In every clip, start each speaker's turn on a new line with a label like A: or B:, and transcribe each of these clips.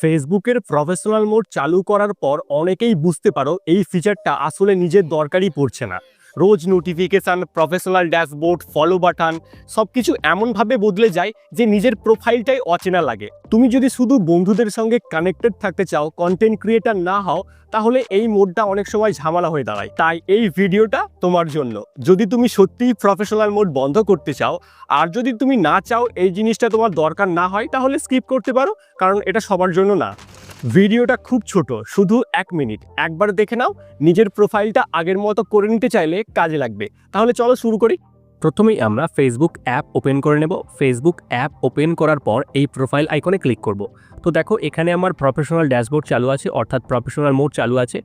A: ফেসবুকের professional mode চালু করার পর অনেকেই বুঝতে পারো এই ফিচারটা আসলে নিজের দরকারই পড়ছে না। রোজ notification professional dashboard follow button সব কিছু এমনভাবে বদলে যায় যে নিজের প্রোফাইলটাই অচেনা লাগে। তুমি যদি শুধু বন্ধুদের সঙ্গে কানেক্টেড থাকতে চাও কন্টেন্ট ক্রিয়েটার না হও, তাহলে এই মোডটা অনেক সময় ঝামেলা হয়ে দাঁড়ায়। তাই এই ভিডিওটা তোমার জন্য। যদি তুমি সত্যিই প্রফেশনাল মোড বন্ধ করতে চাও, আর যদি তুমি না চাও এই জিনিসটা তোমার দরকার না হয়, তাহলে স্কিপ করতে পারো, কারণ এটা সবার জন্য না। ভিডিওটা খুব ছোট, শুধু এক মিনিট। একবার দেখে নাও, নিজের প্রোফাইলটা আগের মতো করে নিতে চাইলে কাজে লাগবে। তাহলে চলো শুরু করি। প্রথমেই আমরা ফেসবুক অ্যাপ ওপেন করে নেব। ফেসবুক অ্যাপ ওপেন করার পর এই প্রোফাইল আইকনে ক্লিক করব। তো দেখো, এখানে আমার প্রফেশনাল ড্যাশবোর্ড চালু আছে, অর্থাৎ প্রফেশনাল মোড চালু আছে।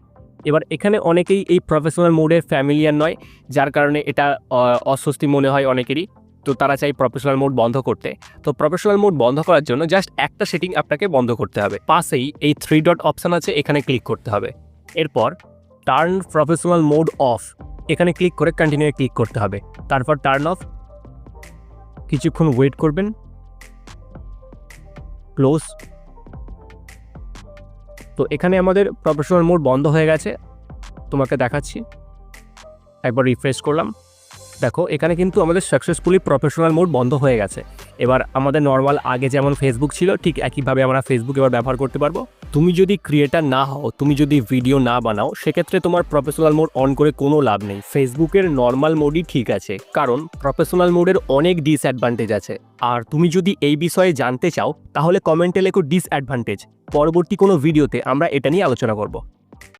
A: এবার এখানে অনেকেই এই প্রফেশনাল মোডে ফ্যামিলিয়ার নয়, যার কারণে এটা অস্বস্তি মনে হয় অনেকেরই। তো তারা চাই প্রফেশনাল মোড বন্ধ করতে। তো প্রফেশনাল মোড বন্ধ করার জন্য জাস্ট একটা সেটিং আপনাকে বন্ধ করতে হবে। পাশেই এই থ্রি ডট অপশান আছে, এখানে ক্লিক করতে হবে। এরপর টার্ন প্রফেশনাল মোড অফ এখানে ক্লিক করে কন্টিনিউ ক্লিক করতে হবে। তারপর টার্ন অফ কিছুক্ষণ ওয়েট করবেন। ক্লোজ তো এখানে আমাদের প্রফেশনাল মোড বন্ধ হয়ে গেছে। তোমাকে দেখাচ্ছি। একবার রিফ্রেশ করলাম। দেখো, এখানে কিন্তু আমাদের সাকসেসফুলি প্রফেশনাল মোড বন্ধ হয়ে গেছে। এবার আমাদের নর্মাল আগে যেমন ফেসবুক ছিল, ঠিক একইভাবে আমরা ফেসবুক এবার ব্যবহার করতে পারব। তুমি যদি ক্রিয়েটার না হও, তুমি যদি ভিডিও না বানাও, সেক্ষেত্রে তোমার প্রফেশনাল মোড অন করে কোনো লাভ নেই। ফেসবুকের নর্মাল মোডই ঠিক আছে, কারণ প্রফেশনাল মোডের অনেক ডিসঅ্যাডভান্টেজ আছে। আর তুমি যদি এই বিষয়ে জানতে চাও, তাহলে কমেন্টে লেখো ডিসঅ্যাডভান্টেজ পরবর্তী কোনো ভিডিওতে আমরা এটা নিয়ে আলোচনা করব।